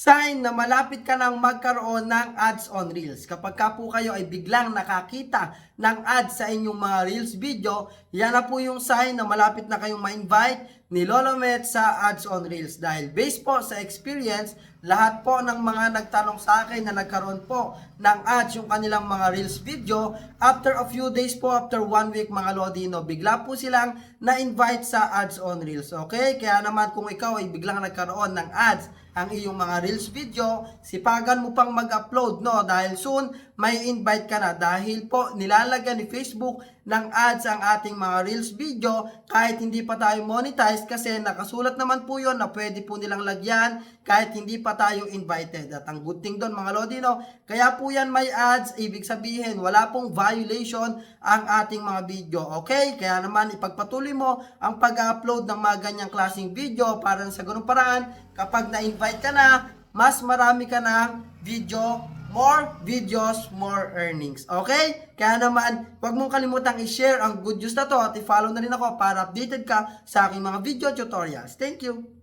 sign na malapit ka nang magkaroon ng ads on Reels. Kapag ka po kayo ay biglang nakakita ng ads sa inyong mga Reels video, yan na po yung sign na malapit na kayong ma-invite ni Lolo Met sa ads on Reels. Dahil based po sa experience, lahat po ng mga nagtanong sa akin na nagkaroon po ng ads yung kanilang mga Reels video, after a few days po, after one week mga Lodino, bigla po silang na-invite sa ads on Reels. Okay? Kaya naman kung ikaw ay biglang nagkaroon ng ads ang iyong mga Reels video, sipagan mo pang mag-upload, no? Dahil soon, may invite ka na. Dahil po, nilalagyan ni Facebook ng ads ang ating mga Reels video kahit hindi pa tayo monetize kasi nakasulat naman po yon na pwede po nilang lagyan kahit hindi pa tayo invited. At ang good thing doon mga Lodino, kaya po yan may ads, ibig sabihin wala pong violation ang ating mga video. Okay? Kaya naman ipagpatuloy mo ang pag-upload ng mga ganyang klaseng video para sa ganung paraan kapag na-invite ka na, mas marami ka ng video more videos, more earnings. Okay? Kaya naman, huwag mong kalimutang i-share ang good news na to at i-follow na rin ako para updated ka sa aking mga video tutorials. Thank you!